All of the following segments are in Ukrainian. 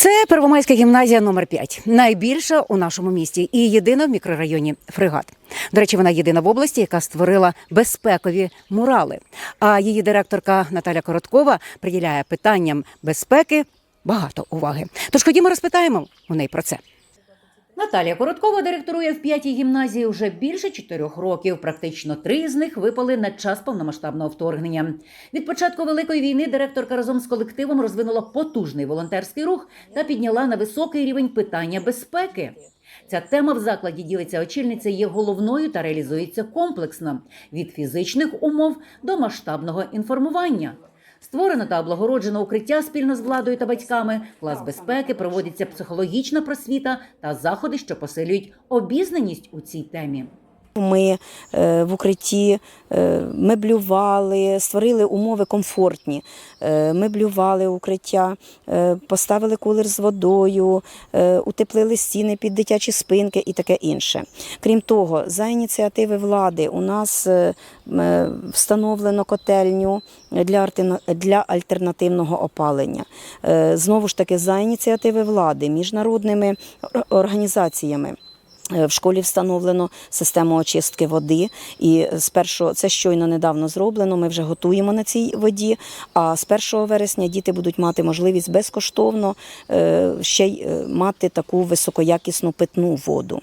Це Первомайська гімназія номер 5 найбільша у нашому місті і єдина в мікрорайоні Фрегат. До речі, вона єдина в області, яка створила безпекові мурали. А її директорка Наталя Короткова приділяє питанням безпеки багато уваги. Тож ходімо розпитаємо у неї про це. Наталія Короткова директорує в п'ятій гімназії вже більше чотирьох років. Практично три з них випали на час повномасштабного вторгнення. Від початку великої війни директорка разом з колективом розвинула потужний волонтерський рух та підняла на високий рівень питання безпеки. Ця тема в закладі ділиться очільниця є головною та реалізується комплексно від фізичних умов до масштабного інформування. Створено та облагороджено укриття спільно з владою та батьками, клас безпеки, проводиться психологічна просвіта та заходи, що посилюють обізнаність у цій темі. Ми е, в укритті е, меблювали, створили умови комфортні, е, меблювали укриття, поставили кулер з водою, утеплили стіни під дитячі спинки і таке інше. Крім того, за ініціативи влади у нас встановлено котельню для, альтернативного опалення. Знову ж таки, за ініціативи влади, міжнародними організаціями. Е, В школі встановлено систему очистки води, і з першого це щойно недавно зроблено. Ми вже готуємо на цій воді. А з 1 вересня діти будуть мати можливість безкоштовно е, ще й е, мати таку високоякісну питну воду.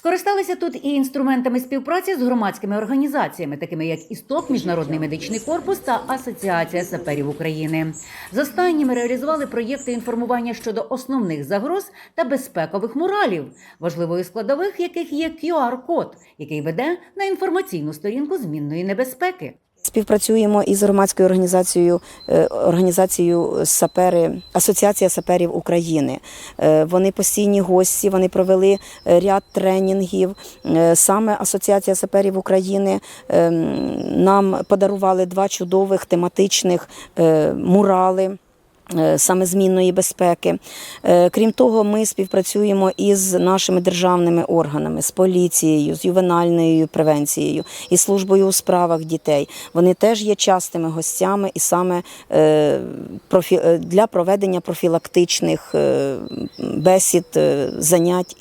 Скористалися тут і інструментами співпраці з громадськими організаціями, такими як ІСТОП, Міжнародний медичний корпус та Асоціація саперів України. З останніми реалізували проєкти інформування щодо основних загроз та безпекових муралів, важливою складових яких є QR-код, який веде на інформаційну сторінку змінної небезпеки. Співпрацюємо із громадською організацією е, організацією сапери Асоціація саперів України. Е, Вони постійні гості. Вони провели е, ряд тренінгів. Саме Асоціація саперів України нам подарували два чудових тематичних мурали. Е, Саме змінної безпеки. Е, Крім того, ми співпрацюємо із нашими державними органами, з поліцією, з ювенальною превенцією, і службою у справах дітей. Вони теж є частими гостями і саме е, для проведення профілактичних бесід, занять.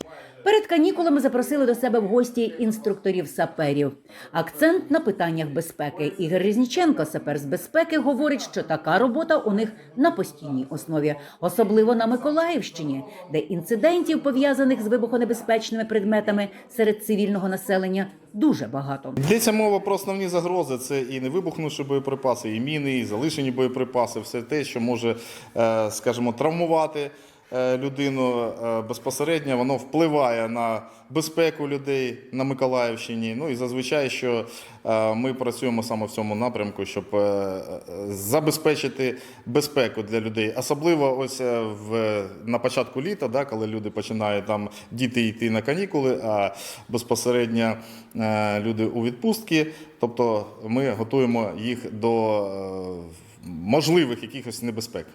Перед канікулами запросили до себе в гості інструкторів саперів. Акцент на питаннях безпеки. Ігор Різніченко, сапер з безпеки, говорить, що така робота у них на постійній основі, особливо на Миколаївщині, де інцидентів пов'язаних з вибухонебезпечними предметами серед цивільного населення дуже багато. Йдеться мова про основні загрози. Це і не вибухнувши боєприпаси, і міни, і залишені боєприпаси, все те, що може, е, скажімо, травмувати людину е, безпосередньо, воно впливає на безпеку людей на Миколаївщині. Ну і зазвичай, що е, ми працюємо саме в цьому напрямку, щоб е, е, забезпечити безпеку для людей. Особливо ось е, в на початку літа, да, коли люди починають там діти йти на канікули, а безпосередньо е, люди у відпустки. Тобто ми готуємо їх до е, можливих якихось небезпек.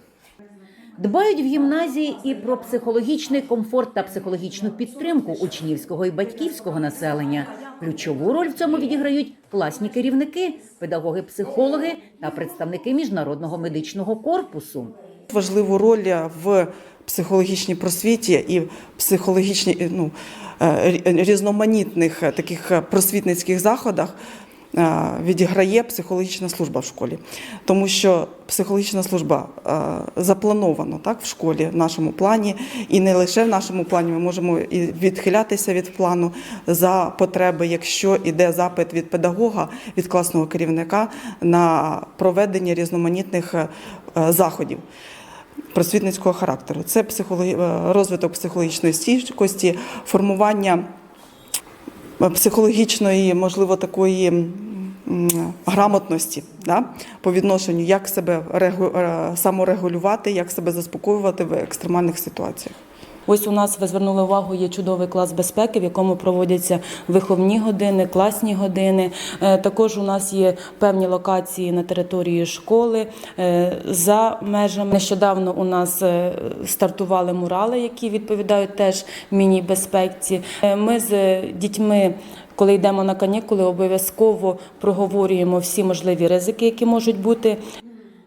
Дбають в гімназії і про психологічний комфорт та психологічну підтримку учнівського і батьківського населення. Ключову роль в цьому відіграють класні керівники, педагоги-психологи та представники міжнародного медичного корпусу. важливу роль в психологічній просвіті і в психологічній ну, е, різноманітних таких просвітницьких заходах відіграє психологічна служба в школі. Тому що психологічна служба е, запланована так, в школі, в нашому плані, і не лише в нашому плані, ми можемо і відхилятися від плану за потреби, якщо йде запит від педагога, від класного керівника на проведення різноманітних е, е, заходів просвітницького характеру. Це психологі... е, розвиток психологічної стійкості, формування е, психологічної, можливо, такої грамотності да? по відношенню, як себе е, саморегулювати, як себе заспокоювати в екстремальних ситуаціях. Ось у нас ви звернули увагу, є чудовий клас безпеки, в якому проводяться виховні години, класні години. Е, Також у нас є певні локації на території школи е, за межами. Нещодавно у нас е, стартували мурали, які відповідають теж міні-безпеці. Ми з дітьми. Коли йдемо на канікули, обов'язково проговорюємо всі можливі ризики, які можуть бути.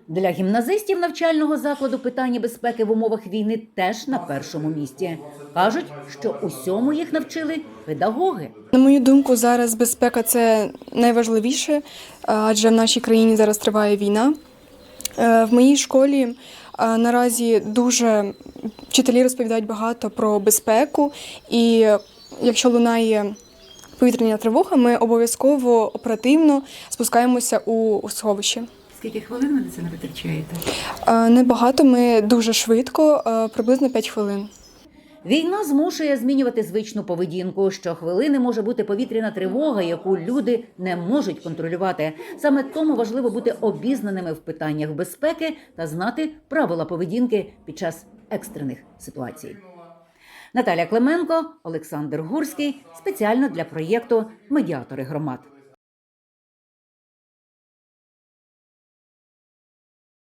Для гімназистів навчального закладу питання безпеки в умовах війни теж на першому місці. кажуть, що усьому їх навчили педагоги. На мою думку, зараз безпека це найважливіше, адже в нашій країні зараз триває війна. Е, В моїй школі е, наразі дуже вчителі розповідають багато про безпеку, і якщо лунає повітряна тривога, ми обов'язково оперативно спускаємося у, у сховище. Скільки хвилин ви на це не витрачаєте? Е, Небагато, ми дуже швидко, е, приблизно 5 хвилин. Війна змушує змінювати звичну поведінку. Щохвилини може бути повітряна тривога, яку люди не можуть контролювати. Саме тому важливо бути обізнаними в питаннях безпеки та знати правила поведінки під час екстрених ситуацій. Наталя Клименко, Олександр Гурський спеціально для проєкту Медіатори громад.